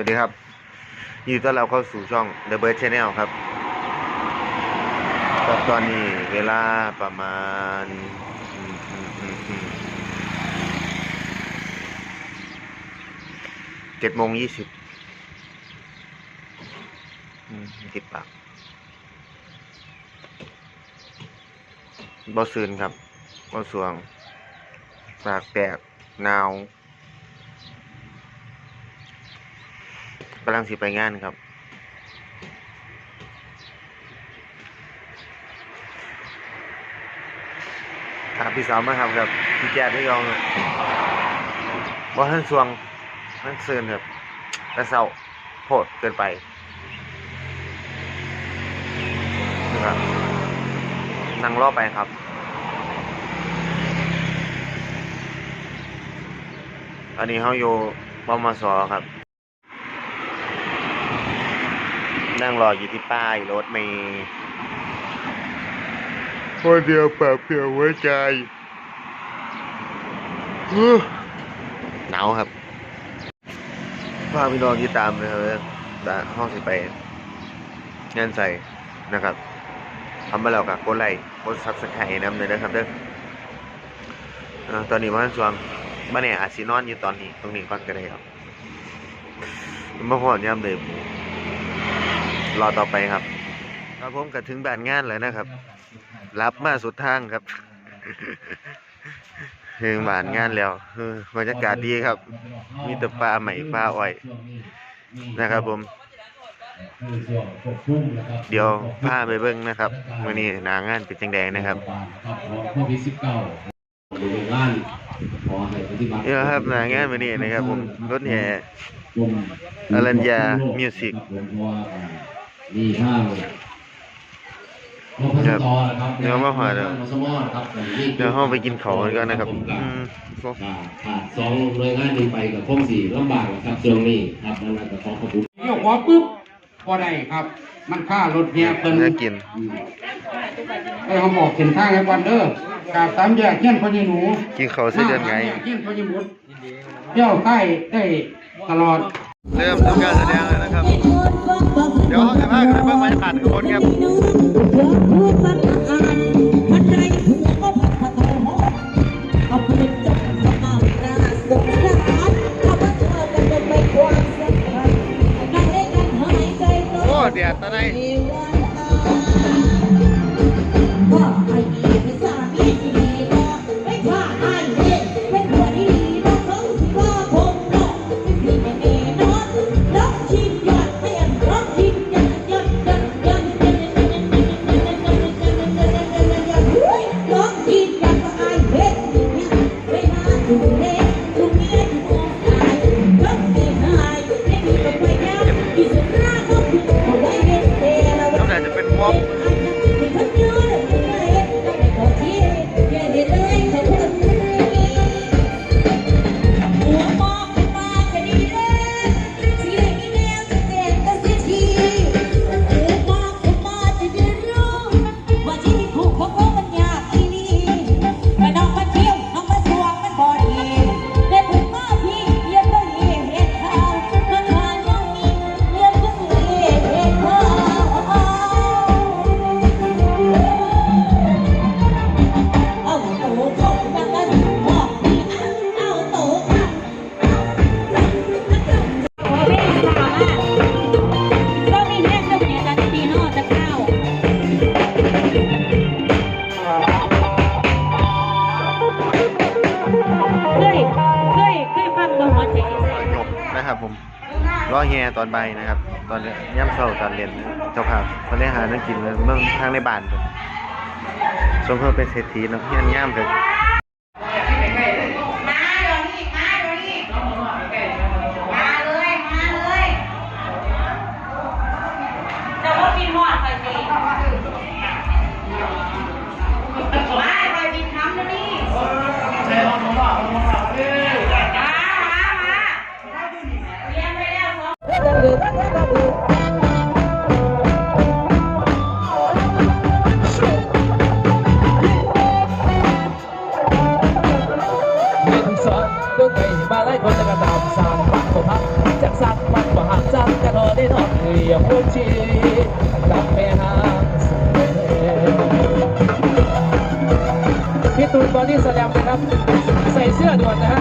วัสดีครับยินดีต้อนรับเข้าสู่ช่อง The Bird Channel ครับครับตอนนี้เวลาประมาณเจ็ดโมงยี่สิบติดปากบอซืนครับบอสวงปากแตกหนาวำลังสิไปงานครับ ถามพี่สาวมาครับครับพี่แจ๊ดไม่ยอมครับว่าท่านสวงท่านเซินครับแต่เศร้าโพดเกินไปนะครับนั่งรอไปครับอันนี้เขาอยู่ปมสครับ นั่งรออยู่ที่ป้ายรถเมล์คนเดียวปรับเปลี่ยวหัวใจอื้อหนาวครับพาพี่น้องที่ตามนะครับแต่ห้องสิไปงานใส่นะครับทำมาแล้วกับกดไลค์กดซับสไครต์น้ำเลยนะครับเด้ออ่าตอนนี้มาสวงบ้านเนี่ยอาจสินอนอยู่ตอนนี้ ตรงนี้ก่อนก็ได้ครับมาหอดย่ำเลย รอต่อไปครับครับผมก็ถึงบ้านงานแล้วนะครับ รับมาสุดทางครับถึงบ้านงานแล้วเออบรรยากาศดีครับ มีแต่ปลาใหม่ปลาอ้อยนะครับ ผม เดี๋ยวพาไปเบิ่งนะครับมื้อนี้หน้างานเป็นจังไดนะครับโควิดสิบเก้าโรงงานขอให้ปฏิบัตินี่ครับหน้างานมื้อนี้นะครับ ผมรถแห่กรมอรัญญา Music ครับผ มเพราะว่ามีห้างรพสตนะครับเดี๋ยวมาหาเดี๋ยวรสมอนะครับเดี๋ยวเราไปกินข้าวกันก่อนนะครับอืมอ่าขาดสองหน่วยงานนี้ไปกับพงสี่ลำบากนะครับช่วงนี้ครับนั่นแหละก็ขอขอบคุณเลี้ยวขวาปุ๊บพอได้ครับ มันค่ารถเฮียเพิ่นน่ากินเออเขาบอกเส้นทางให้วันเด้อกราบสามแยกเฮียนพอยีหนูกินข้าวเส้นเดือนไงมาสามแยกเฮียนพอยีหมุดเที่ยวใต้ได้ตลอด เริ่มทำการแสดงแล้วนะครับ เดี๋ยวเราจะพากันไปเบิ่งบรรยากาศข้างบนครับโอ้เดี๋ยวตอนนี้ นะครับ ผมรอแฮตอนใบนะครับ ตอนย่ำเช้าตอนเรียนเจ้าภาพตอนนี้หานั่งกินเลยเมืองทางในบ้านผมสมเพิ่มเป็นเศรษฐีนาะเฮียนย่ามกันจะว่า พี่ตูนบอดี้สแลมนะครับ ใส่เสื้อด่วนนะฮะ